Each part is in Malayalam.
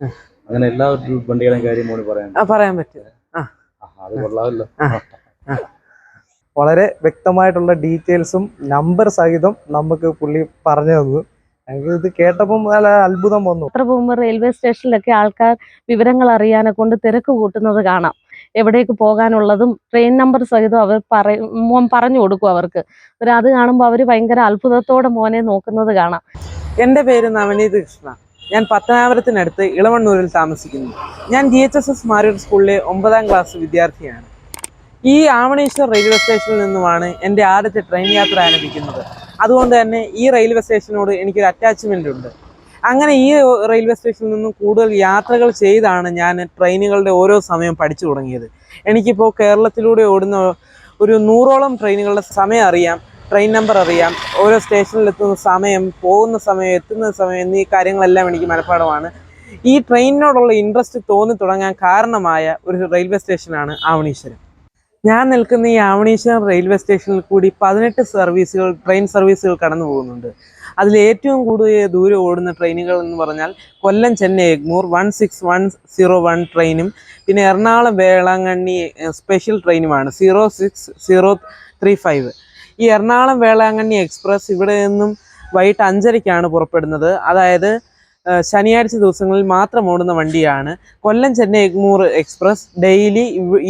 അങ്ങനെ എല്ലാ വണ്ടികളെയും കാര്യം പറയാൻ ആ പറയാൻ പറ്റും. ആ. അത് കൊള്ളാമല്ലോ. വളരെ വ്യക്തമായിട്ടുള്ള ഡീറ്റെയിൽസും നമ്പർ സഹിതം നമുക്ക് പുള്ളി പറഞ്ഞു തന്നു ഞങ്ങൾക്ക് ഇത് കേട്ടപ്പം നല്ല അത്ഭുതം വന്നു. യാത്ര പോകുമ്പോൾ റെയിൽവേ സ്റ്റേഷനിലൊക്കെ ആൾക്കാർ വിവരങ്ങൾ അറിയാനെ കൊണ്ട് തിരക്ക് കൂട്ടുന്നത് കാണാം. എവിടേക്ക് പോകാനുള്ളതും ട്രെയിൻ നമ്പർ സഹിതം അവർ പറയും പറഞ്ഞു കൊടുക്കും അവർക്ക്. അത് കാണുമ്പോൾ അവർ ഭയങ്കര അത്ഭുതത്തോടെ മോനെ നോക്കുന്നത് കാണാം. എന്റെ പേര് നവനീത് കൃഷ്ണ. ഞാൻ പത്തനാപുരത്തിനടുത്ത് ഇളവണ്ണൂരിൽ താമസിക്കുന്നു. ഞാൻ D H S S Maroor സ്കൂളിലെ ഒമ്പതാം ക്ലാസ് വിദ്യാർത്ഥിയാണ്. ഈ ആവണേശ്വർ റെയിൽവേ സ്റ്റേഷനിൽ നിന്നുമാണ് എന്റെ ആദ്യത്തെ ട്രെയിൻ യാത്ര ആരംഭിക്കുന്നത്. അതുകൊണ്ട് തന്നെ ഈ റെയിൽവേ സ്റ്റേഷനോട് എനിക്കൊരു അറ്റാച്ച്മെന്റ് ഉണ്ട്. അങ്ങനെ ഈ റെയിൽവേ സ്റ്റേഷനിൽ നിന്നും കൂടുതൽ യാത്രകൾ ചെയ്താണ് ഞാൻ ട്രെയിനുകളുടെ ഓരോ സമയം പഠിച്ചു തുടങ്ങിയത്. എനിക്കിപ്പോൾ കേരളത്തിലൂടെ ഓടുന്ന ഒരു നൂറോളം ട്രെയിനുകളുടെ സമയം അറിയാം. ട്രെയിൻ നമ്പർ അറിയാം. ഓരോ സ്റ്റേഷനിൽ എത്തുന്ന സമയം പോകുന്ന സമയം എത്തുന്ന സമയം എന്നീ കാര്യങ്ങളെല്ലാം എനിക്ക് മനഃപ്പാടമാണ് ഈ ട്രെയിനിനോടുള്ള ഇൻട്രസ്റ്റ് തോന്നി തുടങ്ങാൻ കാരണമായ ഒരു റെയിൽവേ സ്റ്റേഷനാണ് ആവണീശ്വരം. ഞാൻ നിൽക്കുന്ന ഈ ആവണീശ്വരം റെയിൽവേ സ്റ്റേഷനിൽ കൂടി പതിനെട്ട് സർവീസുകൾ ട്രെയിൻ സർവീസുകൾ കടന്നു പോകുന്നുണ്ട്. അതിൽ ഏറ്റവും കൂടുതൽ ദൂരം ഓടുന്ന ട്രെയിനുകൾ എന്ന് പറഞ്ഞാൽ Kollam Chennai Egmore one six one zero one ട്രെയിനും പിന്നെ Ernakulam Velankanni special ട്രെയിനുമാണ് zero six zero three five ഈ എറണാകുളം വേളാങ്കണ്ണി എക്സ്പ്രസ് ഇവിടെ നിന്നും വൈകിട്ട് അഞ്ചരയ്ക്കാണ് പുറപ്പെടുന്നത്. അതായത് ശനിയാഴ്ച ദിവസങ്ങളിൽ മാത്രം ഓടുന്ന വണ്ടിയാണ്. കൊല്ലം ചെന്നൈ എഗ്മൂർ എക്സ്പ്രസ് ഡെയിലി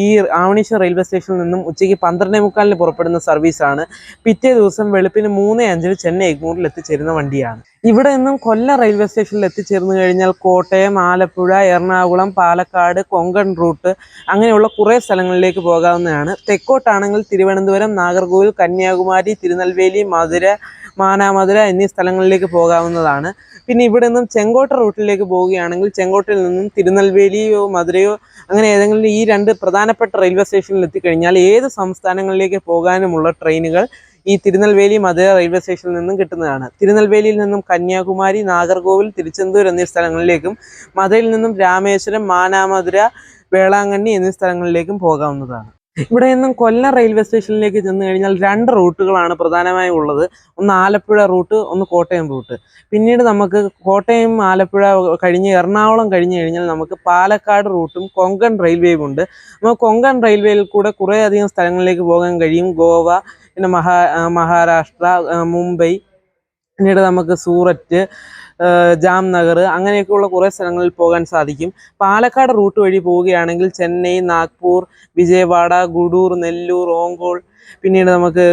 ഈ ആവണീശ്വർ റെയിൽവേ സ്റ്റേഷനിൽ നിന്നും ഉച്ചയ്ക്ക് പന്ത്രണ്ടേ മുക്കാലിന് പുറപ്പെടുന്ന സർവീസാണ്. പിറ്റേ ദിവസം വെളുപ്പിന് മൂന്ന് അഞ്ചിന് ചെന്നൈ എഗ്മൂറിൽ എത്തിച്ചേരുന്ന വണ്ടിയാണ്. ഇവിടെ നിന്നും കൊല്ലം റെയിൽവേ സ്റ്റേഷനിൽ എത്തിച്ചേർന്ന് കഴിഞ്ഞാൽ കോട്ടയം ആലപ്പുഴ എറണാകുളം പാലക്കാട് കൊങ്കൺ റൂട്ട് അങ്ങനെയുള്ള കുറേ സ്ഥലങ്ങളിലേക്ക് പോകാവുന്നതാണ്. തെക്കോട്ടാണെങ്കിൽ തിരുവനന്തപുരം നാഗർകോവിൽ കന്യാകുമാരി തിരുനെൽവേലി മധുര മാനാമധുര എന്നീ സ്ഥലങ്ങളിലേക്ക് പോകാവുന്നതാണ്. പിന്നെ ഇവിടെ നിന്നും ചെങ്കോട്ട റൂട്ടിലേക്ക് പോവുകയാണെങ്കിൽ ചെങ്കോട്ടയിൽ നിന്നും തിരുനെൽവേലിയോ മധുരയോ അങ്ങനെ ഏതെങ്കിലും ഈ രണ്ട് പ്രധാനപ്പെട്ട റെയിൽവേ സ്റ്റേഷനിൽ എത്തിക്കഴിഞ്ഞാൽ ഏത് സംസ്ഥാനങ്ങളിലേക്ക് പോകാനുമുള്ള ട്രെയിനുകൾ ഈ തിരുനെൽവേലി മധുര റെയിൽവേ സ്റ്റേഷനിൽ നിന്നും കിട്ടുന്നതാണ്. തിരുനെൽവേലിയിൽ നിന്നും കന്യാകുമാരി നാഗർകോവിൽ തിരുച്ചെന്തൂർ എന്നീ സ്ഥലങ്ങളിലേക്കും മധുരയിൽ നിന്നും രാമേശ്വരം മാനാമധുര വേളാങ്കണ്ണി എന്നീ സ്ഥലങ്ങളിലേക്കും പോകാവുന്നതാണ്. ഇവിടെ നിന്നും കൊല്ലം റെയിൽവേ സ്റ്റേഷനിലേക്ക് ചെന്ന് കഴിഞ്ഞാൽ രണ്ട് റൂട്ടുകളാണ് പ്രധാനമായും ഉള്ളത്. ഒന്ന് ആലപ്പുഴ റൂട്ട് ഒന്ന് കോട്ടയം റൂട്ട്. പിന്നീട് നമുക്ക് കോട്ടയം ആലപ്പുഴ കഴിഞ്ഞ് എറണാകുളം കഴിഞ്ഞ് കഴിഞ്ഞാൽ നമുക്ക് പാലക്കാട് റൂട്ടും കൊങ്കൺ റെയിൽവേയും ഉണ്ട്. നമുക്ക് കൊങ്കൺ റെയിൽവേയിൽ കൂടെ കുറേ അധികം സ്ഥലങ്ങളിലേക്ക് പോകാൻ കഴിയും. ഗോവ പിന്നെ മഹാ മഹാരാഷ്ട്ര മുംബൈ പിന്നീട് നമുക്ക് സൂററ്റ് ജാംനഗർ അങ്ങനെയൊക്കെയുള്ള കുറേ സ്ഥലങ്ങളിൽ പോകാൻ സാധിക്കും. പാലക്കാട് റൂട്ട് വഴി പോവുകയാണെങ്കിൽ ചെന്നൈ നാഗ്പൂർ വിജയവാഡ ഗുഡൂർ നെല്ലൂർ ഓങ്കോൾ പിന്നീട് നമുക്ക്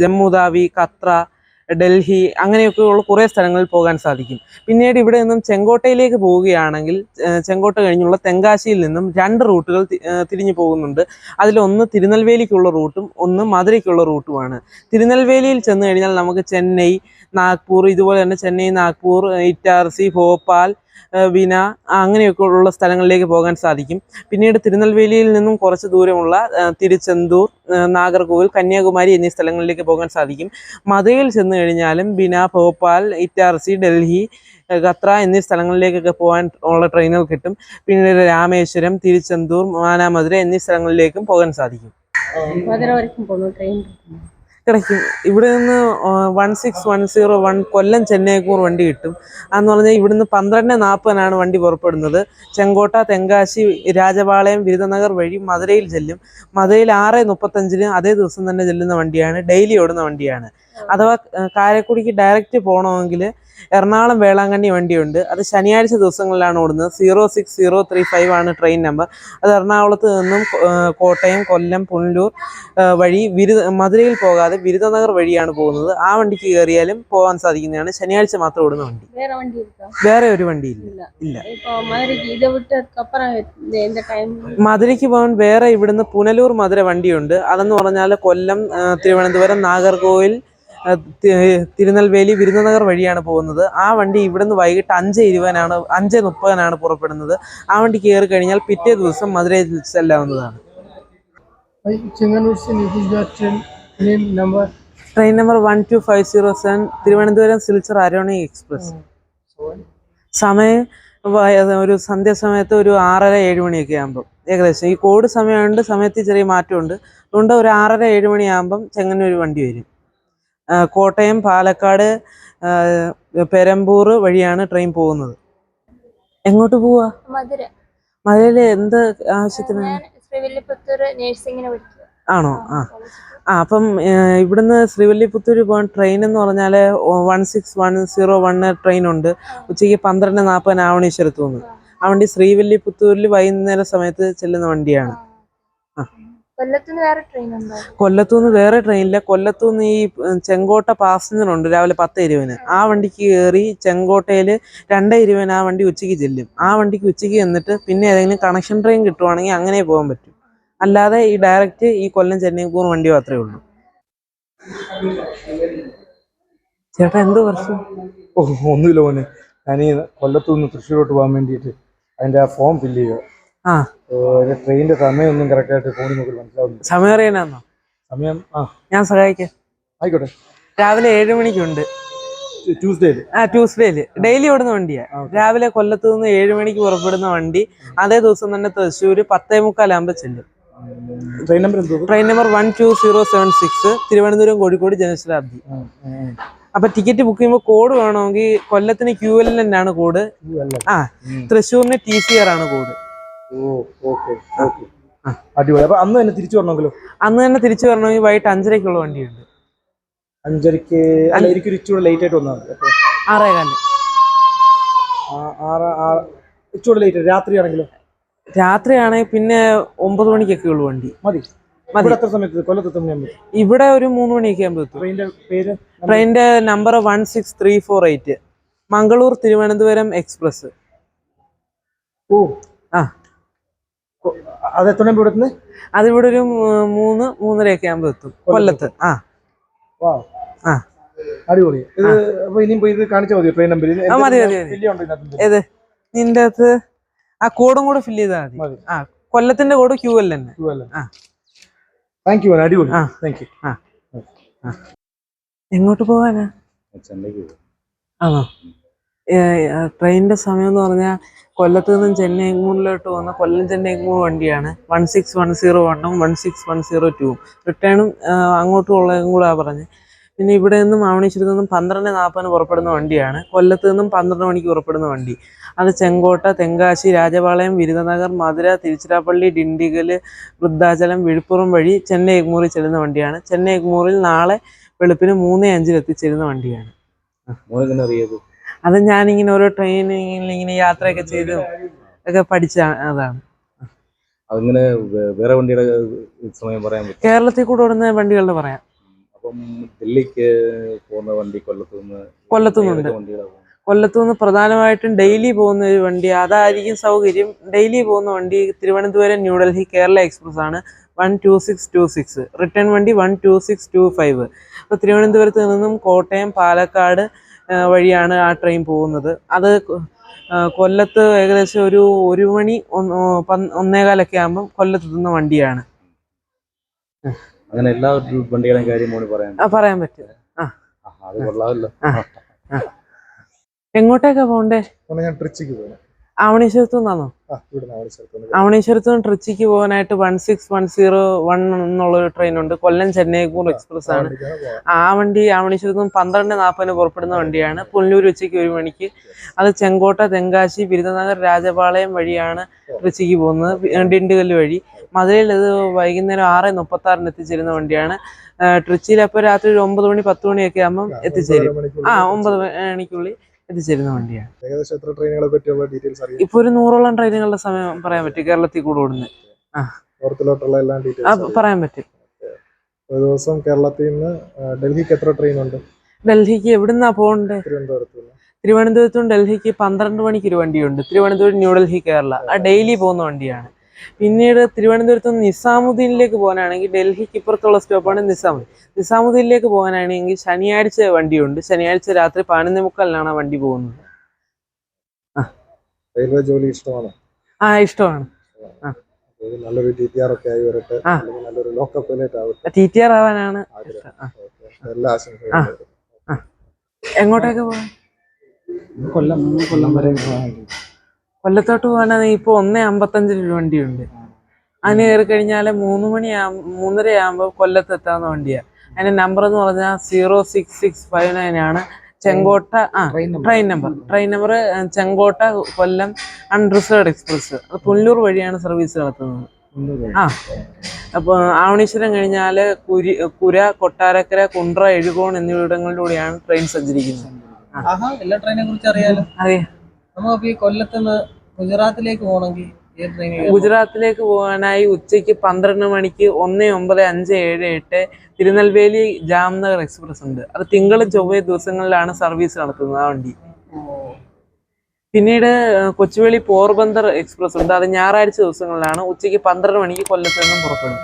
ജമ്മുദാവി കത്ര ഡൽഹി അങ്ങനെയൊക്കെയുള്ള കുറേ സ്ഥലങ്ങളിൽ പോകാൻ സാധിക്കും. പിന്നീട് ഇവിടെ നിന്നും ചെങ്കോട്ടയിലേക്ക് പോവുകയാണെങ്കിൽ ചെങ്കോട്ട കഴിഞ്ഞുള്ള തെങ്കാശിയിൽ നിന്നും രണ്ട് റൂട്ടുകൾ തിരിഞ്ഞു പോകുന്നുണ്ട്. അതിലൊന്ന് തിരുനെൽവേലിക്കുള്ള റൂട്ടും ഒന്ന് മധുരയ്ക്കുള്ള റൂട്ടുമാണ്. തിരുനെൽവേലിയിൽ ചെന്ന് കഴിഞ്ഞാൽ നമുക്ക് ചെന്നൈ നാഗ്പൂർ ഇതുപോലെ തന്നെ ചെന്നൈ നാഗ്പൂർ ഇറ്റാർസി ഭോപ്പാൽ ബിന അങ്ങനെയൊക്കെ ഉള്ള സ്ഥലങ്ങളിലേക്ക് പോകാൻ സാധിക്കും. പിന്നീട് തിരുനെൽവേലിയിൽ നിന്നും കുറച്ച് ദൂരമുള്ള തിരുച്ചെന്തൂർ നാഗർകോവിൽ കന്യാകുമാരി എന്നീ സ്ഥലങ്ങളിലേക്ക് പോകാൻ സാധിക്കും. മധുരയിൽ ചെന്ന് കഴിഞ്ഞാലും ബിന ഭോപ്പാൽ ഇറ്റാർസി ഡൽഹി ഖത്ര എന്നീ സ്ഥലങ്ങളിലേക്കൊക്കെ പോകാൻ ഉള്ള ട്രെയിനുകൾ കിട്ടും. പിന്നീട് രാമേശ്വരം തിരുച്ചെന്തൂർ മാനാമധുര എന്നീ സ്ഥലങ്ങളിലേക്കും പോകാൻ സാധിക്കും. കിടക്കും ഇവിടെ നിന്ന് one six one zero one Kollam ചെന്നൈക്കൂർ വണ്ടി കിട്ടും. അതെന്ന് പറഞ്ഞാൽ ഇവിടുന്ന് പന്ത്രണ്ട് നാൽപ്പതിനാണ് വണ്ടി പുറപ്പെടുന്നത്. ചെങ്കോട്ട തെങ്കാശി രാജപാളയം വിരുദനഗർ വഴി മധുരയിൽ ചെല്ലും. മധുരയിൽ ആറ് മുപ്പത്തഞ്ചിന് അതേ ദിവസം തന്നെ ചെല്ലുന്ന വണ്ടിയാണ്. ഡെയിലി ഓടുന്ന വണ്ടിയാണ്. അഥവാ കാരക്കുടിക്ക് ഡയറക്റ്റ് പോകണമെങ്കിൽ എറണാകുളം വേളാങ്കണ്ണി വണ്ടിയുണ്ട്. അത് ശനിയാഴ്ച ദിവസങ്ങളിലാണ് ഓടുന്നത്. Zero six zero three five ആണ് ട്രെയിൻ നമ്പർ അത് എറണാകുളത്ത് നിന്നും കോട്ടയം കൊല്ലം പുനലൂർ വഴി വിരുദ മധുരയിൽ പോകാതെ ബിരുദനഗർ വഴിയാണ് പോകുന്നത്. ആ വണ്ടിക്ക് കയറിയാലും പോകാൻ സാധിക്കുന്നതാണ്. ശനിയാഴ്ച മാത്രം ഓടുന്ന വണ്ടി. വേറെ ഒരു വണ്ടി ഇല്ല. ഇല്ല. മധുരയ്ക്ക് പോകാൻ വേറെ ഇവിടുന്ന് പുനലൂർ മധുര വണ്ടിയുണ്ട്. അതെന്ന് പറഞ്ഞാൽ കൊല്ലം തിരുവനന്തപുരം നാഗർകോവിൽ തിരുനെൽവേലി വിരുന്നനഗർ വഴിയാണ് പോകുന്നത്. ആ വണ്ടി ഇവിടുന്ന് വൈകിട്ട് അഞ്ച് ഇരുപതിനാണ് അഞ്ച് മുപ്പതിനാണ് പുറപ്പെടുന്നത്. ആ വണ്ടി കയറി കഴിഞ്ഞാൽ പിറ്റേ ദിവസം മധുരയിൽ ചെല്ലാവുന്നതാണ് train number one two five zero seven Thiruvananthapuram Silchar Aronai express. സമയം ഒരു സന്ധ്യാസമയത്ത് ഒരു ആറര ഏഴ് മണിയൊക്കെ ആകുമ്പം ഏകദേശം ഈ കോഡ് സമയമുണ്ട് സമയത്ത് ചെറിയ മാറ്റമുണ്ട്. അതുകൊണ്ട് ഒരു ആറര ഏഴ് മണിയാകുമ്പം ചെങ്ങന്നൂർ വണ്ടി വരും. കോട്ടയം പാലക്കാട് പെരമ്പൂർ വഴിയാണ് ട്രെയിൻ പോകുന്നത്. എങ്ങോട്ട് പോവാ? മധുര. മധുരയിൽ എന്ത് ആവശ്യത്തിനാണ് ശ്രീവില്ലിപുത്തൂർ നഴ്സിംഗിന് പഠിക്കുക ആണോ? ആ. ആ അപ്പം ഇവിടുന്ന് ശ്രീവല്ലിപുത്തൂർ പോകാൻ ട്രെയിൻ എന്ന് പറഞ്ഞാൽ one six one zero one train ഉണ്ട്. ഉച്ചയ്ക്ക് പന്ത്രണ്ട് നാൽപ്പതിന് ആവണീശ്വരത്തു നിന്ന്. ആ വണ്ടി ശ്രീവല്ലിപുത്തൂരിൽ വൈകുന്നേര സമയത്ത് ചെല്ലുന്ന വണ്ടിയാണ്. ആ. കൊല്ലത്തുനിന്ന് വേറെ ട്രെയിൻ ഉണ്ടോ? കൊല്ലത്തുനിന്ന് വേറെ ട്രെയിനില്ല കൊല്ലത്തുനിന്ന് ഈ ചെങ്കോട്ട പാസഞ്ചർ ഉണ്ട്. രാവിലെ പത്ത് ഇരുപതിന്. ആ വണ്ടിക്ക് കയറി ചെങ്കോട്ടയിൽ രണ്ട് ഇരുപതിന് ആ വണ്ടി ഉച്ചയ്ക്ക് ചെല്ലും. ആ വണ്ടിക്ക് ഉച്ചയ്ക്ക് ചെന്നിട്ട് പിന്നെ ഏതെങ്കിലും കണക്ഷൻ ട്രെയിൻ കിട്ടുവാണെങ്കിൽ അങ്ങനെ പോകാൻ പറ്റും. അല്ലാതെ ഈ ഡയറക്റ്റ് ഈ കൊല്ലം ചെന്നൈക്കൂർ വണ്ടി മാത്രമേ ഉള്ളൂ. ചേട്ടാ എന്ത് വർഷം ഓ ഒന്നുമില്ല മോനെ. ഞാൻ ഈ കൊല്ലത്തു നിന്ന് തൃശ്ശൂരോട്ട് പോകാൻ വേണ്ടിയിട്ട് അതിന്റെ ആ ഫോം ഫില്ല് ചെയ്യുക ആ. ട്രെയിനിന്റെ സമയമൊന്നും കറക്റ്റായിട്ട് ഫോണിൽ നോക്കി മനസ്സിലാവുന്നില്ല. സമയം അറിയാനാന്നോ? സമയം ആ. ഞാൻ സഹായിക്കാം. ആയിക്കോട്ടെ. രാവിലെ ഏഴ് മണിക്കുണ്ട്. ട്യൂസ്ഡേയിൽ ആ ട്യൂസ്ഡേയിൽ ഡെയിലി ഓടുന്ന വണ്ടിയാ. രാവിലെ കൊല്ലത്ത് നിന്ന് ഏഴ് മണിക്ക് പുറപ്പെടുന്ന വണ്ടി. അതേ ദിവസം തന്നെ തൃശ്ശൂര് പത്തേ മുക്കാലാകുമ്പോൾ ചെല്ലും train number train number one two zero seven six Thiruvananthapuram Kozhikode Janshatabdi അപ്പൊ ടിക്കറ്റ് ബുക്ക് ചെയ്യുമ്പോൾ കോഡ് വേണമെങ്കിൽ കൊല്ലത്തിന് ക്യൂ എൽ എൻ ആണ് കോഡ് ആ തൃശ്ശൂരിന് ടി സി ആർ ആണ് കോഡ് അടിപൊളി. അപ്പൊ അന്ന് തന്നെ തിരിച്ചു വരണമെങ്കിലോ അന്ന് തന്നെ തിരിച്ചു വരണമെങ്കിൽ വൈകിട്ട് അഞ്ചരക്കുള്ള വണ്ടിയുണ്ട്. അഞ്ചരക്ക് അല്ല എനിക്ക് ഇച്ചിരി ലേറ്റ് ആയിട്ട് വന്നാൽ മതി. ആറേകാൽ ഇച്ചിരി ലേറ്റ് രാത്രിയാണെങ്കിലോ? രാത്രിയാണെങ്കിൽ പിന്നെ ഒമ്പത് മണിക്കൊക്കെ ഉള്ളു വണ്ടി. മതി. ഇവിടെ ഒരു മൂന്ന് മണിയൊക്കെ ആകുമ്പോൾ എത്തും. ട്രെയിനിന്റെ number one six three four eight. Mangalore Thiruvananthapuram express. ഓ. ആ. അത് എത്ര അതിവിടെ ഒരു മൂന്ന് മൂന്നരയൊക്കെ ആകുമ്പോൾ എത്തും. കൊല്ലത്ത്. ആ. വാ ആ. അടിപൊളി. ഇത് അപ്പൊ ഇനിയും പോയി ഇത് കാണിച്ചാൽ മതി ട്രെയിൻ നമ്പർ ആ, മതി, മതി, ഏത്? നിന്റെ അകത്ത് ആ കോഡും കൂടെ ഫില്ല് ചെയ്താൽ മതി. ആ കൊല്ലത്തിന്റെ കോഡ് ക്യൂ എൽ തന്നെ. ആ. താങ്ക് യു അടിപൊളി. ആ. താങ്ക് യു എങ്ങോട്ട് പോവാനാ? ആണോ? ട്രെയിനിന്റെ സമയം എന്ന് പറഞ്ഞാൽ കൊല്ലത്ത് നിന്നും ചെന്നൈ എങ്ങൂരിലോട്ട് പോകുന്ന കൊല്ലം ചെന്നൈ എങ്ങൂർ വണ്ടിയാണ്. വൺ സിക്സ് വൺ സീറോ വണ്ണും വൺ സിക്സ് വൺ സീറോ ടൂവും റിട്ടേണും അങ്ങോട്ടും ഉള്ളതും കൂടെ പറഞ്ഞ്. പിന്നെ ഇവിടെ നിന്നും ആവണീശ്വരത്ത് നിന്നും പന്ത്രണ്ട് നാൽപ്പതിന് പുറപ്പെടുന്ന വണ്ടിയാണ്. കൊല്ലത്ത് നിന്നും പന്ത്രണ്ട് മണിക്ക് പുറപ്പെടുന്ന വണ്ടി. അത് ചെങ്കോട്ട തെങ്കാശി രാജപാളയം വിരുദനഗർ മധുര തിരുച്ചിറാപ്പള്ളി ഡിണ്ടിഗൽ വൃദ്ധാചലം വിഴുപ്പുറം വഴി ചെന്നൈ എഗ്മൂറിൽ ചെല്ലുന്ന വണ്ടിയാണ്. ചെന്നൈ എഗ്മൂറിൽ നാളെ വെളുപ്പിന് മൂന്ന് അഞ്ചിൽ എത്തിച്ചേരുന്ന വണ്ടിയാണ് അത് ഞാനിങ്ങനെ ഓരോ ട്രെയിനിങ്ങിൽ ഇങ്ങനെ യാത്രയൊക്കെ ചെയ്ത് ഒക്കെ പഠിച്ച അതാണ്. അങ്ങനെ വേറെ വണ്ടിയുടെ സമയം പറയാൻ പറ്റും കേരളത്തിൽ കൂടെ ഓടുന്ന വണ്ടികളുടെ പറയാം. അപ്പം ഡൽഹിക്ക് പോകുന്ന വണ്ടി കൊല്ലത്തുനിന്ന് കൊല്ലത്തുനിന്നുണ്ട്. കൊല്ലത്തുനിന്ന് പ്രധാനമായിട്ടും ഡെയിലി പോകുന്ന ഒരു വണ്ടി അതായിരിക്കും സൗകര്യം. ഡെയിലി പോകുന്ന വണ്ടി തിരുവനന്തപുരം ന്യൂഡൽഹി കേരള എക്സ്പ്രസ് ആണ്. One two six two six. Return വണ്ടി one two six two five. അപ്പോൾ തിരുവനന്തപുരത്ത് നിന്നും കോട്ടയം പാലക്കാട് വഴിയാണ് ആ ട്രെയിൻ പോകുന്നത്. അത് കൊല്ലത്ത് ഏകദേശം ഒരു ഒരു മണി ഒന്നേകാലൊക്കെ ആകുമ്പം കൊല്ലത്തെത്തുന്ന വണ്ടിയാണ്. അങ്ങനെ എല്ലാ വണ്ടികളും കാര്യം പറയാൻ ആ, പറയാൻ പറ്റും. ആ, അത് കൊള്ളാമല്ലോ. എങ്ങോട്ടേക്കാ പോണ്ടേ ഞാൻ ട്രിച്ചിക്ക് പോകുന്നു ആവണീശ്വരത്തു നിന്നാണോ ആ ഇവിടുന്ന് അവിടെ സ്ഥലത്തുനിന്ന് നിന്ന് ട്രിച്ചിക്ക് പോകാനായിട്ട് one six one zero one എന്നുള്ള ഒരു ട്രെയിൻ ഉണ്ട് കൊല്ലം ചെന്നൈക്കൂർ എക്സ്പ്രസ് ആണ് ആ വണ്ടി ആവണേശ്വരത്ത് നിന്ന് പന്ത്രണ്ട് നാൽപ്പതിന് പുറപ്പെടുന്ന വണ്ടിയാണ്. പുല്ലൂർ ഉച്ചയ്ക്ക് ഒരു മണിക്ക്. അത് ചെങ്കോട്ട തെങ്കാശി ബിരുദനഗർ രാജപാളയം വഴിയാണ് ട്രിച്ചിക്ക് പോകുന്നത്. ഡിണ്ടുകല്ല് വഴി. മധുരയിൽ ഇത് വൈകുന്നേരം ആറ് മുപ്പത്തി ആറിന് എത്തിച്ചേരുന്ന വണ്ടിയാണ്. ട്രിച്ചിയിൽ അപ്പോൾ രാത്രി ഒരു ഒമ്പത് മണി പത്ത് മണിയൊക്കെ ആകുമ്പം എത്തിച്ചേരും. ആ ഒമ്പത് മണിക്കുള്ളിൽ. എത്തിച്ചേരുന്ന വണ്ടിയാണ് ഏകദേശം എത്ര ട്രെയിനുകളെ പറ്റിയുള്ള ഡീറ്റെയിൽസ് അറിയാം? ഇപ്പൊ ഒരു നൂറോളം ട്രെയിനുകളുടെ സമയം പറയാൻ പറ്റും. കേരളത്തിൽ കൂടെ ഓടുന്നത് നോർത്തിലോട്ടുള്ള എല്ലാ ആ, ഡീറ്റെയിൽസ് പറയാൻ പറ്റും. ഒരു ദിവസം കേരളത്തിൽ നിന്ന് ആ, ഡൽഹിക്ക് എത്ര ട്രെയിൻ ഉണ്ട്? ഡൽഹിക്ക് എവിടുന്നാ പോകണ്ടേ? തിരുവനന്തപുരത്ത് തിരുവനന്തപുരത്തും ഡൽഹിക്ക് പന്ത്രണ്ട് മണിക്ക് ഒരു വണ്ടിയുണ്ട്. തിരുവനന്തപുരം ന്യൂഡൽഹി കേരള. ആ ഡെയിലി പോകുന്ന വണ്ടിയാണ്. പിന്നീട് തിരുവനന്തപുരത്ത് നിന്ന് നിസാമുദ്ദീനിലേക്ക് പോകാനാണെങ്കിൽ ഡൽഹിക്ക് ഇപ്പുറത്തുള്ള സ്റ്റോപ്പാണ് നിസാമുദ്ദീൻ. നിസാമുദ്ദീനിലേക്ക് പോകാനാണെങ്കിൽ ശനിയാഴ്ച വണ്ടിയുണ്ട്. ശനിയാഴ്ച രാത്രി പതിനൊന്നേ മുക്കാലിനാണ് ആ വണ്ടി പോകുന്നത്. റെയിൽവേ ജോലി ഇഷ്ടമാണ്? ആ ഇഷ്ടമാണ്. നല്ലൊരു ടി ടി ആർ ഒക്കെ ആയി വരട്ടെ. അല്ലെങ്കിൽ നല്ലൊരു ലോക്കൽ പൈലറ്റ് ആവട്ടെ. ടി ടി ആർ ആവാനാണ്. എല്ലാ ആശംസകളും എങ്ങോട്ടേക്ക് പോകാൻ കൊല്ലം കൊല്ലം വരെ പോകാൻ കൊല്ലത്തോട്ട് പോകാനാണെങ്കിൽ ഇപ്പോൾ ഒന്നേ അമ്പത്തഞ്ചിൽ ഒരു വണ്ടിയുണ്ട്. അതിന് കയറി കഴിഞ്ഞാൽ മൂന്ന് മണിയാ മൂന്നര ആകുമ്പോൾ കൊല്ലത്ത് എത്താവുന്ന വണ്ടിയാണ് അതിന്റെ നമ്പർ എന്ന് പറഞ്ഞാൽ zero six six five nine ആണ്. ചെങ്കോട്ട ആ train number train number Chenkotta Kollam unreserved express അത് പുല്ലൂർ വഴിയാണ് സർവീസ് നടത്തുന്നത്. ആ അപ്പോൾ ആവണീശ്വരം കഴിഞ്ഞാൽ കുരി കുര കൊട്ടാരക്കര കുണ്ട്ര എഴുകോൺ എന്നിവിടങ്ങളിലൂടെയാണ് ട്രെയിൻ സഞ്ചരിക്കുന്നത്. എല്ലാ ട്രെയിനെ കുറിച്ച് അറിയാലോ? അറിയാം. നമുക്ക് ഈ കൊല്ലത്തുനിന്ന് ഗുജറാത്തിലേക്ക് പോകണമെങ്കിൽ ഗുജറാത്തിലേക്ക് പോകാനായി ഉച്ചയ്ക്ക് പന്ത്രണ്ട് മണിക്ക് ഒന്ന് ഒമ്പത് അഞ്ച് ഏഴ് എട്ട് തിരുനെൽവേലി ജാംനഗർ എക്സ്പ്രസ് ഉണ്ട്. അത് തിങ്കളും ചൊവ്വ ദിവസങ്ങളിലാണ് സർവീസ് നടത്തുന്നത് ആ വണ്ടി. പിന്നീട് കൊച്ചുവേളി പോർബന്ദർ എക്സ്പ്രസ് ഉണ്ട്. അത് ഞായറാഴ്ച ദിവസങ്ങളിലാണ് ഉച്ചയ്ക്ക് പന്ത്രണ്ട് മണിക്ക് കൊല്ലത്ത് നിന്നും പുറപ്പെടും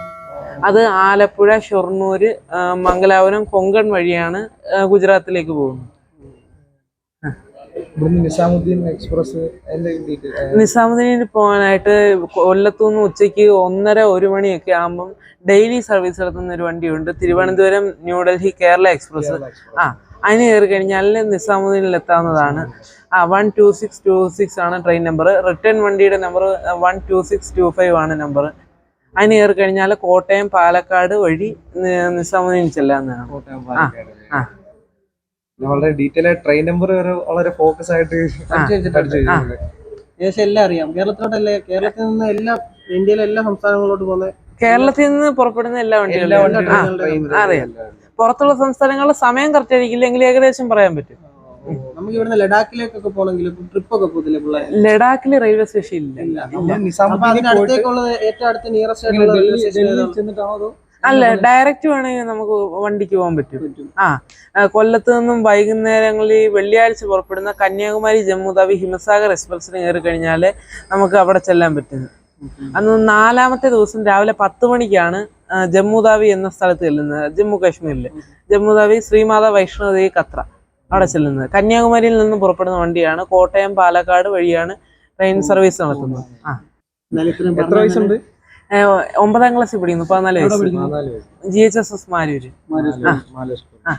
അത് ആലപ്പുഴ ഷൊർണൂര് മംഗലാപുരം കൊങ്കൺ വഴിയാണ് ഗുജറാത്തിലേക്ക് പോകുന്നത്. നിസാമുദ്ദീൻ എക്സ്പ്രസ് നിസാമുദ്ദീനിൽ പോകാനായിട്ട് കൊല്ലത്തുനിന്ന് ഉച്ചയ്ക്ക് ഒന്നര ഒരു മണിയൊക്കെ ആകുമ്പം ഡെയിലി സർവീസ് നടത്തുന്ന ഒരു വണ്ടിയുണ്ട്. തിരുവനന്തപുരം ന്യൂഡൽഹി കേരള എക്സ്പ്രസ്. ആ അതിന് കയറി കഴിഞ്ഞാൽ നിസാമുദ്ദീനിൽ എത്താവുന്നതാണ്. ആ one two six two six ആണ് ട്രെയിൻ നമ്പർ റിട്ടേൺ വണ്ടിയുടെ number one two six two five ആണ് നമ്പർ അതിന് കയറി കഴിഞ്ഞാൽ കോട്ടയം പാലക്കാട് വഴി നിസാമുദ്ദീൻ ചെല്ലാവുന്നതാണ്. കോട്ടയം ആ, ആ. വളരെ ഡീറ്റെയിൽ ആയിട്ട് ട്രെയിൻ നമ്പർ വരെ വളരെ ഫോക്കസ് ആയിട്ട് പഠിച്ചു വെച്ചിട്ടുണ്ട്. പഠിച്ചു ഏകദേശം എല്ലാം അറിയാം. കേരളത്തിലോട്ടല്ലേ കേരളത്തിൽ നിന്ന് എല്ലാ ഇന്ത്യയിലെ എല്ലാ സംസ്ഥാനങ്ങളോട്ട് പോകുന്ന കേരളത്തിൽ നിന്ന് പുറപ്പെടുന്ന എല്ലാ വണ്ടികളും അറിയാം. പുറത്തുള്ള സംസ്ഥാനങ്ങളിൽ സമയം കറക്റ്റ് ആയിരിക്കില്ലെങ്കിൽ ഏകദേശം പറയാൻ പറ്റും. നമുക്ക് ഇവിടുന്ന് ലഡാക്കിലേക്കൊക്കെ പോകണമെങ്കിൽ ട്രിപ്പ് ഒക്കെ പോകത്തില്ലേ പിള്ളേർ ലഡാക്കിൽ റെയിൽവേ സ്റ്റേഷൻ ഇല്ല. ഏറ്റവും അടുത്ത നിയറസ്റ്റ് ആയിട്ടുള്ള റെയിൽവേ സ്റ്റേഷൻ ചെന്നിട്ടാണോ അതോ അല്ല ഡയറക്റ്റ് വേണമെങ്കിൽ നമുക്ക് വണ്ടിക്ക് പോകാൻ പറ്റും. ആ കൊല്ലത്ത് നിന്നും വൈകുന്നേരങ്ങളിൽ വെള്ളിയാഴ്ച പുറപ്പെടുന്ന കന്യാകുമാരി ജമ്മു താവി ഹിമസാഗർ എക്സ്പ്രസിന് കയറി കഴിഞ്ഞാൽ നമുക്ക് അവിടെ ചെല്ലാൻ പറ്റുന്നു അന്ന് നാലാമത്തെ ദിവസം രാവിലെ പത്ത് മണിക്കാണ് ജമ്മുതാവി ജമ്മു താവി എന്ന സ്ഥലത്ത് ചെല്ലുന്നത്. ജമ്മു കാശ്മീരിൽ ജമ്മു താവി ശ്രീമാത വൈഷ്ണവദേവി കത്ര അവിടെ ചെല്ലുന്നത്. കന്യാകുമാരിയിൽ നിന്നും പുറപ്പെടുന്ന വണ്ടിയാണ്. കോട്ടയം പാലക്കാട് വഴിയാണ് ട്രെയിൻ സർവീസ് നടത്തുന്നത്. ആ. എത്ര വയസ്സുണ്ട്? ഒമ്പതാം ക്ലാസ്സിൽ പഠിക്കുന്നു പതിനാല് വയസ്സ്. G H S S. ആ.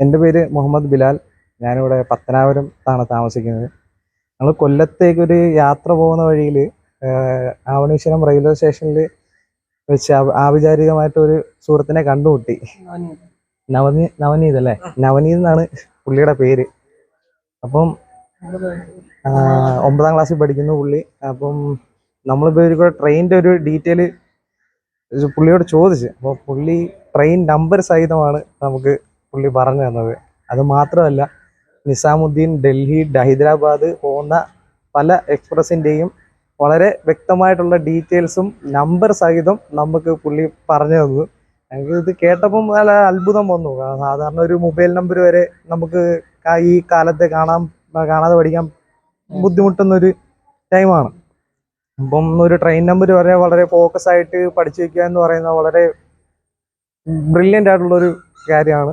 എന്റെ പേര് മുഹമ്മദ് ബിലാൽ. ഞാനിവിടെ പത്തനാപുരം ആണ് താമസിക്കുന്നത്. ഞങ്ങൾ കൊല്ലത്തേക്ക് ഒരു യാത്ര പോകുന്ന വഴിയിൽ ആവണീശ്വരം റെയിൽവേ സ്റ്റേഷനിൽ വെച്ച് ആവിചാരികമായിട്ട് ആഭിചാരികമായിട്ട് ഒരു സുഹൃത്തിനെ കണ്ടുമുട്ടി. നവനീ നവനീത് അല്ലേ? നവനീത് എന്നാണ് പുള്ളിയുടെ പേര്. അപ്പം ഒമ്പതാം ക്ലാസ്സിൽ പഠിക്കുന്നു പുള്ളി. അപ്പം നമ്മളിപ്പോൾ ഒരു ട്രെയിനിന്റെ ഒരു ഡീറ്റെയിൽ പുള്ളിയോട് ചോദിച്ച്. അപ്പോൾ പുള്ളി ട്രെയിൻ നമ്പർ സഹിതമാണ് നമുക്ക് പുള്ളി പറഞ്ഞു തന്നത്. അത് മാത്രമല്ല നിസാമുദ്ദീൻ ഡൽഹി ഹൈദരാബാദ് പോകുന്ന പല എക്സ്പ്രസിന്റെയും വളരെ വ്യക്തമായിട്ടുള്ള ഡീറ്റെയിൽസും നമ്പർ സഹിതം നമുക്ക് പുള്ളി പറഞ്ഞു തന്നു ഞങ്ങൾക്ക് ഇത് കേട്ടപ്പം നല്ല അത്ഭുതം വന്നു. സാധാരണ ഒരു മൊബൈൽ നമ്പർ വരെ നമുക്ക് ഈ കാലത്തെ കാണാൻ കാണാതെ പഠിക്കാൻ ബുദ്ധിമുട്ടുന്നൊരു ടൈമാണ് അപ്പം ഒരു ട്രെയിൻ നമ്പർ വരെ വളരെ ഫോക്കസ് ആയിട്ട് പഠിച്ചു വെക്കുക എന്ന് പറയുന്നത് വളരെ ബ്രില്യന്റ് ആയിട്ടുള്ളൊരു കാര്യമാണ്.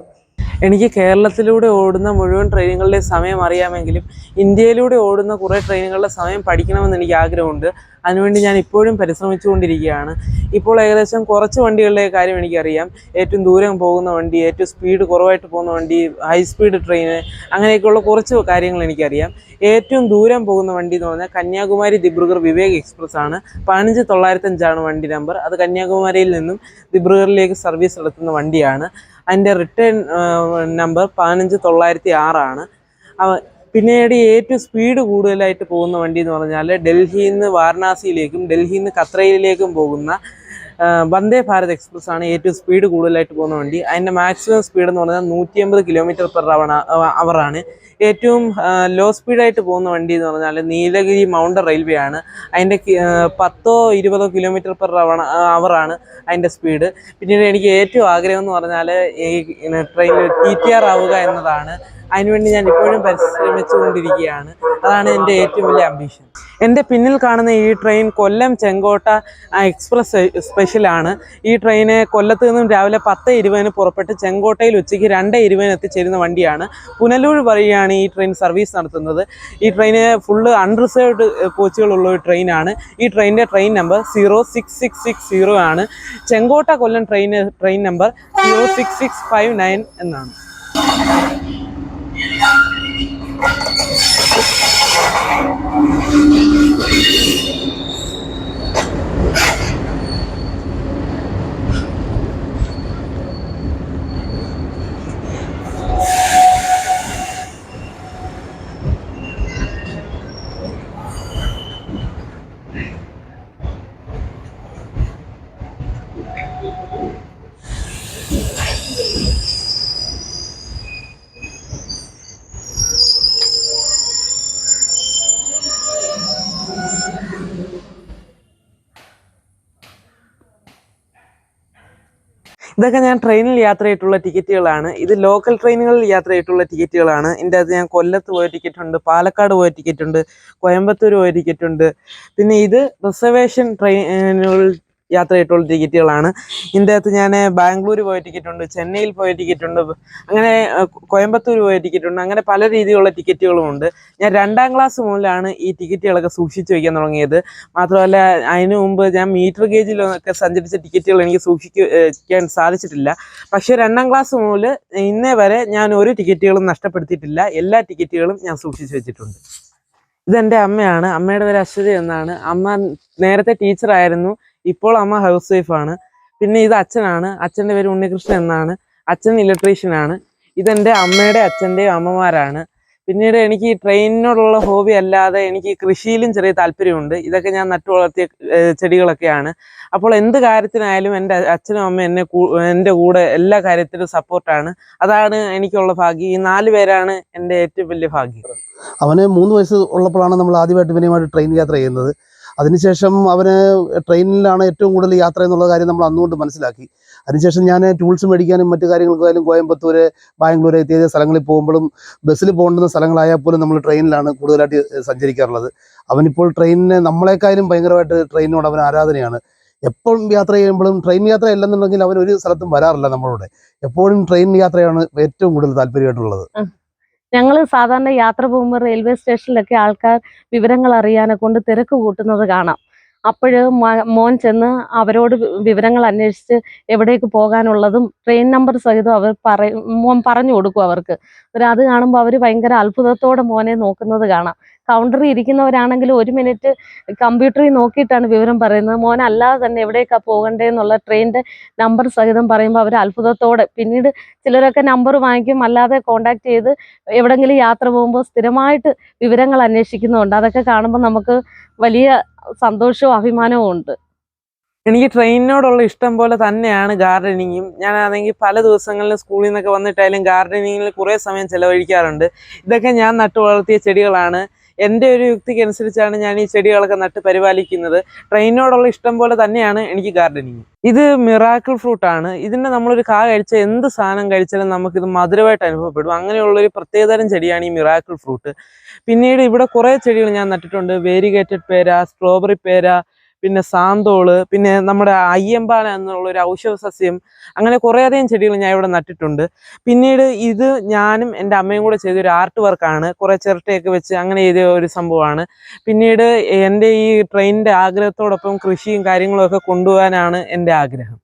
എനിക്ക് കേരളത്തിലൂടെ ഓടുന്ന മുഴുവൻ ട്രെയിനുകളുടെ സമയം അറിയാമെങ്കിലും ഇന്ത്യയിലൂടെ ഓടുന്ന കുറേ ട്രെയിനുകളുടെ സമയം പഠിക്കണമെന്ന് എനിക്ക് ആഗ്രഹമുണ്ട്. അതിനുവേണ്ടി ഞാൻ ഇപ്പോഴും പരിശ്രമിച്ചുകൊണ്ടിരിക്കുകയാണ്. ഇപ്പോൾ ഏകദേശം കുറച്ച് വണ്ടികളുടെ കാര്യം എനിക്കറിയാം. ഏറ്റവും ദൂരം പോകുന്ന വണ്ടി ഏറ്റവും സ്പീഡ് കുറവായിട്ട് പോകുന്ന വണ്ടി ഹൈ സ്പീഡ് ട്രെയിൻ അങ്ങനെയൊക്കെയുള്ള കുറച്ച് കാര്യങ്ങൾ എനിക്കറിയാം. ഏറ്റവും ദൂരം പോകുന്ന വണ്ടി എന്ന് പറഞ്ഞാൽ കന്യാകുമാരി ദിബ്രുഗർ വിവേക് എക്സ്പ്രസ് ആണ്. പതിനഞ്ച് തൊള്ളായിരത്തഞ്ചാണ് വണ്ടി നമ്പർ. അത് കന്യാകുമാരിയിൽ നിന്നും ദിബ്രുഗറിലേക്ക് സർവീസ് നടത്തുന്ന വണ്ടിയാണ്. അതിന്റെ റിട്ടേൺ നമ്പർ പതിനഞ്ച് തൊള്ളായിരത്തി ആറാണ്. പിന്നീട് ഏറ്റവും സ്പീഡ് കൂടുതലായിട്ട് പോകുന്ന വണ്ടി എന്ന് പറഞ്ഞാൽ ഡൽഹിയിൽ നിന്ന് വാരണാസിയിലേക്കും ഡൽഹിയിൽ നിന്ന് ഖത്രയിലേക്കും പോകുന്ന വന്ദേ ഭാരത് എക്സ്പ്രസ് ആണ് ഏറ്റവും സ്പീഡ് കൂടുതലായിട്ട് പോകുന്ന വണ്ടി. അതിന്റെ മാക്സിമം സ്പീഡ് എന്ന് പറഞ്ഞാൽ നൂറ്റി അമ്പത് കിലോമീറ്റർ പെർ അവറാണ് ഏറ്റവും ലോ സ്പീഡായിട്ട് പോകുന്ന വണ്ടി എന്ന് പറഞ്ഞാൽ നീലഗിരി മൗണ്ടൻ റെയിൽവേ ആണ്. അതിന്റെ പത്തോ ഇരുപതോ കിലോമീറ്റർ പെർ അവർ അവറാണ് അതിന്റെ സ്പീഡ് പിന്നീട് എനിക്ക് ഏറ്റവും ആഗ്രഹം എന്ന് പറഞ്ഞാൽ ഈ ട്രെയിനിൽ ടി ടി ആർ ആവുക എന്നതാണ് അതിനുവേണ്ടി ഞാൻ ഇപ്പോഴും പരിശ്രമിച്ചുകൊണ്ടിരിക്കുകയാണ്. അതാണ് എന്റെ ഏറ്റവും വലിയ അംബീഷൻ എന്റെ പിന്നിൽ കാണുന്ന ഈ ട്രെയിൻ കൊല്ലം ചെങ്കോട്ട എക്സ്പ്രസ് സ്പെഷ്യലാണ് ഈ ട്രെയിന് കൊല്ലത്ത് നിന്നും രാവിലെ പത്ത് ഇരുപതിന് പുറപ്പെട്ട് ചെങ്കോട്ടയിൽ ഉച്ചയ്ക്ക് രണ്ട് ഇരുപതിന് എത്തിച്ചേരുന്ന വണ്ടിയാണ്. പുനലൂർ വഴിയാണ് ഈ ട്രെയിൻ സർവീസ് നടത്തുന്നത്. ഈ ട്രെയിന് ഫുള്ള് അൺറിസേർവ്ഡ് കോച്ചുകളുള്ള ഒരു ട്രെയിനാണ് ഈ ട്രെയിനിന്റെ train number zero six six six zero ആണ്. Chenkotta Kollam train train number zero six six five nine എന്നാണ്. Thank you. ഇതൊക്കെ ഞാൻ ട്രെയിനിൽ യാത്ര ചെയ്തിട്ടുള്ള ടിക്കറ്റുകളാണ്. ഇത് ലോക്കൽ ട്രെയിനുകളിൽ യാത്ര ചെയ്തിട്ടുള്ള ടിക്കറ്റുകളാണ്. ഇതിന്റെ അകത്ത് ഞാൻ കൊല്ലത്ത് പോയ ടിക്കറ്റ് ഉണ്ട് പാലക്കാട് പോയ ടിക്കറ്റ് ഉണ്ട് കോയമ്പത്തൂർ പോയ ടിക്കറ്റ് ഉണ്ട് പിന്നെ ഇത് റിസർവേഷൻ ട്രെയിനുകളിൽ യാത്ര ചെയ്തിട്ടുള്ള ടിക്കറ്റുകളാണ് ഇതിന്റെ അകത്ത് ഞാൻ ബാംഗ്ലൂർ പോയ ടിക്കറ്റ് ഉണ്ട് ചെന്നൈയിൽ പോയ ടിക്കറ്റ് ഉണ്ട് അങ്ങനെ കോയമ്പത്തൂർ പോയ ടിക്കറ്റ് ഉണ്ട് അങ്ങനെ പല രീതിയിലുള്ള ടിക്കറ്റുകളും ഉണ്ട് ഞാൻ രണ്ടാം ക്ലാസ് മുതലാണ് ഈ ടിക്കറ്റുകളൊക്കെ സൂക്ഷിച്ചു വയ്ക്കാൻ തുടങ്ങിയത്. മാത്രമല്ല അതിന് മുമ്പ് ഞാൻ മീറ്റർ ഗേജിലൊക്കെ സഞ്ചരിച്ച ടിക്കറ്റുകൾ എനിക്ക് സൂക്ഷിക്കാൻ സാധിച്ചിട്ടില്ല. പക്ഷേ രണ്ടാം ക്ലാസ് മുതൽ ഇന്നേ വരെ ഞാൻ ഒരു ടിക്കറ്റുകളും നഷ്ടപ്പെടുത്തിയിട്ടില്ല. എല്ലാ ടിക്കറ്റുകളും ഞാൻ സൂക്ഷിച്ചു വെച്ചിട്ടുണ്ട്. ഇതെന്റെ അമ്മയാണ്. അമ്മയുടെ പേര് അശ്വതി എന്നാണ്. അമ്മ നേരത്തെ ടീച്ചറായിരുന്നു ഇപ്പോൾ അമ്മ ഹൗസ് വൈഫാണ് പിന്നെ ഇത് അച്ഛനാണ്. അച്ഛന്റെ പേര് ഉണ്ണികൃഷ്ണൻ എന്നാണ്. അച്ഛൻ ഇലക്ട്രീഷ്യനാണ് ഇതെന്റെ അമ്മയുടെ അച്ഛന്റെയും അമ്മമാരാണ്. പിന്നീട് എനിക്ക് ഈ ട്രെയിനിനോടുള്ള ഹോബി അല്ലാതെ എനിക്ക് കൃഷിയിലും ചെറിയ താല്പര്യമുണ്ട്. ഇതൊക്കെ ഞാൻ നട്ടു വളർത്തിയ ചെടികളൊക്കെയാണ്. അപ്പോൾ എന്ത് കാര്യത്തിനായാലും എന്റെ അച്ഛനും അമ്മയും എന്നെ എന്റെ കൂടെ എല്ലാ കാര്യത്തിലും സപ്പോർട്ടാണ്. അതാണ് എനിക്കുള്ള ഭാഗ്യം. ഈ നാല് പേരാണ് എന്റെ ഏറ്റവും വലിയ ഭാഗ്യം. അവന് മൂന്ന് വയസ്സ് ഉള്ളപ്പോഴാണ് നമ്മൾ ആദ്യമായിട്ട് ഇവനുമായിട്ട് ട്രെയിൻ യാത്ര ചെയ്യുന്നത്. അതിനുശേഷം അവന് ട്രെയിനിലാണ് ഏറ്റവും കൂടുതൽ യാത്ര എന്നുള്ള കാര്യം നമ്മൾ അന്നുകൊണ്ട് മനസ്സിലാക്കി. അതിനുശേഷം ഞാൻ ടൂൾസ് മേടിക്കാനും മറ്റു കാര്യങ്ങൾക്കായാലും കോയമ്പത്തൂർ ബാംഗ്ലൂർ ഇത്യാദി സ്ഥലങ്ങളിൽ പോകുമ്പോഴും ബസ്സിൽ പോകേണ്ടുന്ന സ്ഥലങ്ങളായാൽ പോലും നമ്മൾ ട്രെയിനിലാണ് കൂടുതലായിട്ട് സഞ്ചരിക്കാറുള്ളത്. അവനിപ്പോൾ ട്രെയിനിനെ നമ്മളെക്കാളും ഭയങ്കരമായിട്ട് ട്രെയിനിനോട് അവൻ ആരാധനയാണ്. എപ്പോഴും യാത്ര ചെയ്യുമ്പോഴും ട്രെയിൻ യാത്ര ഇല്ലെന്നുണ്ടെങ്കിൽ അവൻ ഒരു സ്ഥലത്തും വരാറില്ല നമ്മളോട്. എപ്പോഴും ട്രെയിൻ യാത്രയാണ് ഏറ്റവും കൂടുതൽ താല്പര്യമായിട്ടുള്ളത്. ഞങ്ങൾ സാധാരണ യാത്ര പോകുമ്പോൾ റെയിൽവേ സ്റ്റേഷനിലൊക്കെ ആൾക്കാർ വിവരങ്ങൾ അറിയാനെ കൊണ്ട് തിരക്ക് കൂട്ടുന്നത് കാണാം. അപ്പോഴ് മോൻ ചെന്ന് അവരോട് വിവരങ്ങൾ അന്വേഷിച്ച് എവിടേക്ക് പോകാനുള്ളതും ട്രെയിൻ നമ്പർ സഹിതം അവർ പറയും മോൻ പറഞ്ഞു കൊടുക്കും അവർക്ക്. അന്നേരം അത് കാണുമ്പോൾ അവർ ഭയങ്കര അത്ഭുതത്തോടെ മോനെ നോക്കുന്നത് കാണാം. കൗണ്ടറിൽ ഇരിക്കുന്നവരാണെങ്കിൽ ഒരു മിനിറ്റ് കമ്പ്യൂട്ടറിൽ നോക്കിയിട്ടാണ് വിവരം പറയുന്നത്. മോൻ അല്ലാതെ തന്നെ എവിടേക്കാണ് പോകണ്ടേന്നുള്ള ട്രെയിനിന്റെ നമ്പർ സഹിതം പറയുമ്പോൾ അവർ അത്ഭുതത്തോടെ പിന്നീട് ചിലരൊക്കെ നമ്പർ വാങ്ങിക്കും. അല്ലാതെ കോണ്ടാക്ട് ചെയ്ത് എവിടെങ്കിലും യാത്ര പോകുമ്പോൾ സ്ഥിരമായിട്ട് വിവരങ്ങൾ അന്വേഷിക്കുന്നുണ്ട്. അതൊക്കെ കാണുമ്പോൾ നമുക്ക് വലിയ സന്തോഷവും അഭിമാനവും ഉണ്ട്. എനിക്ക് ട്രെയിനിനോടുള്ള ഇഷ്ടം പോലെ തന്നെയാണ് ഗാർഡനിങ്ങും. ഞാനാണെങ്കിൽ പല ദിവസങ്ങളിലും സ്കൂളിൽ നിന്നൊക്കെ വന്നിട്ടായാലും ഗാർഡനിങ്ങിൽ കുറേ സമയം ചിലവഴിക്കാറുണ്ട്. ഇതൊക്കെ ഞാൻ നട്ടു വളർത്തിയ ചെടികളാണ്. എന്റെ ഒരു യുക്തിക്ക് അനുസരിച്ചാണ് ഞാൻ ഈ ചെടികളൊക്കെ നട്ട് പരിപാലിക്കുന്നത്. ട്രെയിനോടുള്ള ഇഷ്ടം പോലെ തന്നെയാണ് എനിക്ക് ഗാർഡനിങ്. ഇത് മിറാക്കിൾ ഫ്രൂട്ട് ആണ് ഇതിന്റെ നമ്മളൊരു കാ കഴിച്ച എന്ത് സാധനം കഴിച്ചാലും നമുക്കിത് മധുരമായിട്ട് അനുഭവപ്പെടും. അങ്ങനെയുള്ളൊരു പ്രത്യേകതരം ചെടിയാണ് ഈ മിറാക്കിൾ ഫ്രൂട്ട്. പിന്നീട് ഇവിടെ കുറേ ചെടികൾ ഞാൻ നട്ടിട്ടുണ്ട്. വേരിഗേറ്റഡ് പേര സ്ട്രോബെറി പേര പിന്നെ സാന്തോൾ പിന്നെ നമ്മുടെ അയ്യമ്പാൽ എന്നുള്ള ഒരു ഔഷധ സസ്യം അങ്ങനെ കുറേയധികം ചെടികൾ ഞാൻ ഇവിടെ നട്ടിട്ടുണ്ട്. പിന്നീട് ഇത് ഞാനും എന്റെ അമ്മയും കൂടെ ചെയ്തൊരു ആർട്ട് വർക്കാണ്. കുറേ ചിരട്ടയൊക്കെ വെച്ച് അങ്ങനെ ചെയ്ത ഒരു സംഭവമാണ്. പിന്നീട് എന്റെ ഈ ട്രെയിനിന്റെ ആഗ്രഹത്തോടൊപ്പം കൃഷിയും കാര്യങ്ങളും ഒക്കെ കൊണ്ടുപോകാനാണ് എന്റെ ആഗ്രഹം.